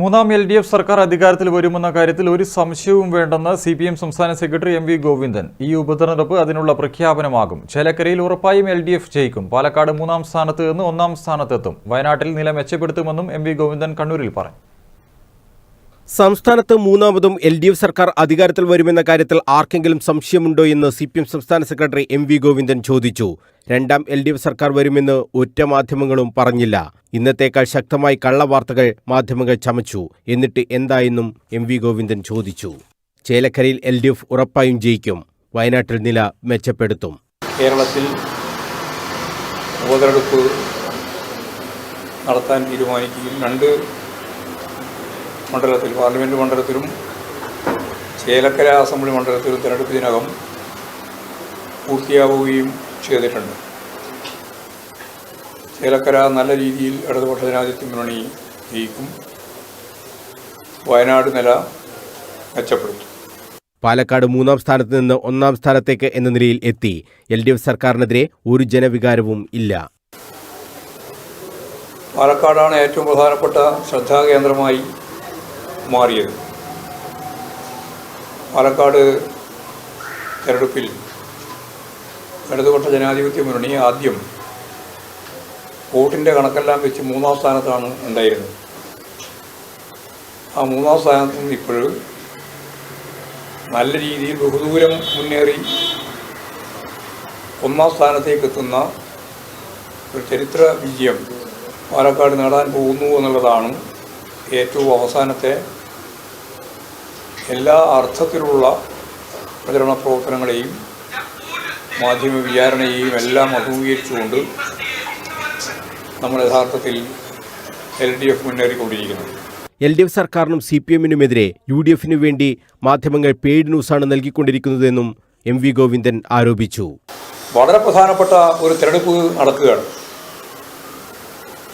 മൂന്നാം L D F സർക്കാർ അധികാരത്തിൽ വരുമെന്ന കാര്യത്തിൽ ഒരു സംശയവും വേണ്ടെന്ന് സി പി എം സംസ്ഥാന സെക്രട്ടറി എം വി ഗോവിന്ദൻ. ഈ ഉപതെരഞ്ഞെടുപ്പ് അതിനുള്ള പ്രഖ്യാപനമാകും. ചേലക്കരയിൽ ഉറപ്പായും എൽ ഡി എഫ് ജയിക്കും. പാലക്കാട് മൂന്നാം സ്ഥാനത്ത് നിന്ന് ഒന്നാം സ്ഥാനത്തെത്തും. വയനാട്ടിൽ നില മെച്ചപ്പെടുത്തുമെന്നും എം വി ഗോവിന്ദൻ കണ്ണൂരിൽ പറഞ്ഞു. സംസ്ഥാനത്ത് മൂന്നാമതും എൽ ഡി എഫ് സർക്കാർ അധികാരത്തിൽ വരുമെന്ന കാര്യത്തിൽ ആർക്കെങ്കിലും സംശയമുണ്ടോ എന്ന് സി പി എം സംസ്ഥാന സെക്രട്ടറി എം വി ഗോവിന്ദൻ ചോദിച്ചു. രണ്ടാം എൽ ഡി എഫ് സർക്കാർ വരുമെന്ന് ഒറ്റ മാധ്യമങ്ങളും പറഞ്ഞില്ല. ഇന്നത്തേക്കാൾ ശക്തമായി കള്ളവാർത്തകൾ മാധ്യമങ്ങൾ ചമച്ചു. എന്നിട്ട് എന്തായെന്നും എം വി ഗോവിന്ദൻ ചോദിച്ചു. ചേലക്കരയിൽ എൽ ഡി എഫ് ഉറപ്പായും ജയിക്കും. വയനാട്ടിൽ നില മെച്ചപ്പെടുത്തും. കേരളത്തിൽ ഉപതെരഞ്ഞെടുപ്പ് നടത്താൻ തീരുമാനിക്കുകയും രണ്ട് മണ്ഡലത്തിൽ പാർലമെന്റ് മണ്ഡലത്തിലും ചേലക്കര അസംബ്ലി മണ്ഡലത്തിലും തിരഞ്ഞെടുപ്പിനകം പൂർത്തിയാവുകയും ചെയ്തിട്ടുണ്ട്. ചേലക്കര നല്ല രീതിയിൽ ഇടതുപക്ഷ ജനാധിപത്യ മുന്നണി ജയിക്കും. വയനാട് നില മെച്ചപ്പെടുത്തും. പാലക്കാട് മൂന്നാം സ്ഥാനത്ത് നിന്ന് ഒന്നാം സ്ഥാനത്തേക്ക് എന്ന നിലയിൽ എത്തി. എൽ ഡി എഫ് സർക്കാരിനെതിരെ ഒരു ജനവികാരവും ഇല്ല. പാലക്കാടാണ് ഏറ്റവും പ്രധാനപ്പെട്ട ശ്രദ്ധാകേന്ദ്രമായി മാറിയത്. പാലക്കാട് തെരഞ്ഞെടുപ്പിൽ ഇടതുപക്ഷ ജനാധിപത്യ മുന്നണി ആദ്യം വോട്ടിന്റെ കണക്കെല്ലാം വെച്ച് മൂന്നാം സ്ഥാനത്താണ് ഉണ്ടായിരുന്നത്. ആ മൂന്നാം സ്ഥാനത്ത് നിന്ന് ഇപ്പോഴും നല്ല രീതിയിൽ ബഹുദൂരം മുന്നേറി ഒന്നാം സ്ഥാനത്തേക്ക് എത്തുന്ന ഒരു ചരിത്ര വിജയം പാലക്കാട് നേടാൻ പോകുന്നു എന്നുള്ളതാണ് ഏറ്റവും അവസാനത്തെ എല്ലാ അർത്ഥത്തിലുള്ള പ്രചരണ പ്രവർത്തനങ്ങളെയും മാധ്യമ വിചാരണയെയും എല്ലാം അഭിമുഖീകരിച്ചുകൊണ്ട് നമ്മൾ യഥാർത്ഥത്തിൽ എൽ ഡി എഫ് മുന്നേറിക്കൊണ്ടിരിക്കുന്നത് എൽ ഡി എഫ് സർക്കാരിനും സി പി എമ്മിനുമെതിരെ യു ഡി എഫിനു വേണ്ടി മാധ്യമങ്ങൾ പെയ്ഡ് ന്യൂസാണ് നൽകിക്കൊണ്ടിരിക്കുന്നതെന്നും എം വി ഗോവിന്ദൻ ആരോപിച്ചു. വളരെ പ്രധാനപ്പെട്ട ഒരു തെരഞ്ഞെടുപ്പ് നടക്കുകയാണ്.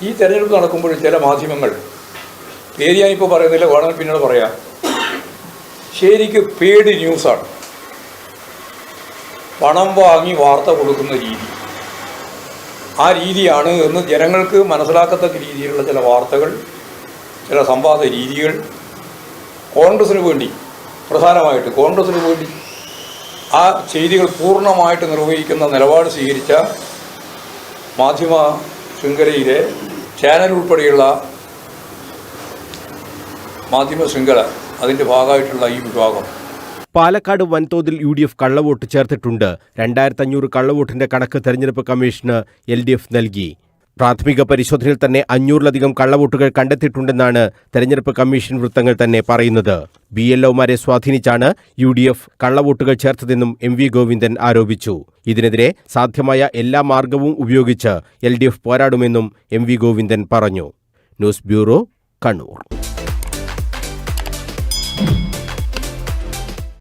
ഈ തെരഞ്ഞെടുപ്പ് നടക്കുമ്പോൾ ചില മാധ്യമങ്ങൾ പേര് ഞാനിപ്പോൾ പറയുന്നില്ല വേണമെങ്കിൽ പിന്നീട് പറയാം. ശരിക്ക് പേഡ് ന്യൂസാണ്. പണം വാങ്ങി വാർത്ത കൊടുക്കുന്ന രീതി. ആ രീതിയാണ് എന്ന് ജനങ്ങൾക്ക് മനസ്സിലാക്കത്തക്ക രീതിയിലുള്ള ചില വാർത്തകൾ ചില സംവാദ രീതികൾ കോൺഗ്രസിന് വേണ്ടി പ്രധാനമായിട്ട് കോൺഗ്രസിന് വേണ്ടി ആ ചെയ്തികൾ പൂർണമായിട്ട് നിർവഹിക്കുന്ന നിലപാട് സ്വീകരിച്ച മാധ്യമ ശൃംഖലയിലെ ചാനൽ ഉൾപ്പെടെയുള്ള മാധ്യമ ശൃംഖല അതിന്റെ ഭാഗമായിട്ടുള്ള ഈ വിഭാഗം. പാലക്കാട് വൻതോതിൽ യു ഡി എഫ് കള്ളവോട്ട് ചേർത്തിട്ടുണ്ട്. രണ്ടായിരത്തി അഞ്ഞൂറ് കള്ളവോട്ടിന്റെ കണക്ക് തെരഞ്ഞെടുപ്പ് കമ്മീഷന് എൽ ഡി എഫ് നൽകി. പ്രാഥമിക പരിശോധനയിൽ തന്നെ അഞ്ഞൂറിലധികം കള്ളവോട്ടുകൾ കണ്ടെത്തിയിട്ടുണ്ടെന്നാണ് തെരഞ്ഞെടുപ്പ് കമ്മീഷൻ വൃത്തങ്ങൾ തന്നെ പറയുന്നത്. ബി എൽ ഒമാരെ സ്വാധീനിച്ചാണ് യു ഡി എഫ് കള്ളവോട്ടുകൾ ചേർത്തതെന്നും എം വി ഗോവിന്ദൻ ആരോപിച്ചു. ഇതിനെതിരെ സാധ്യമായ എല്ലാ മാർഗവും ഉപയോഗിച്ച് എൽ ഡി എഫ് പോരാടുമെന്നും എം വി ഗോവിന്ദൻ പറഞ്ഞു. News bureau Kannur.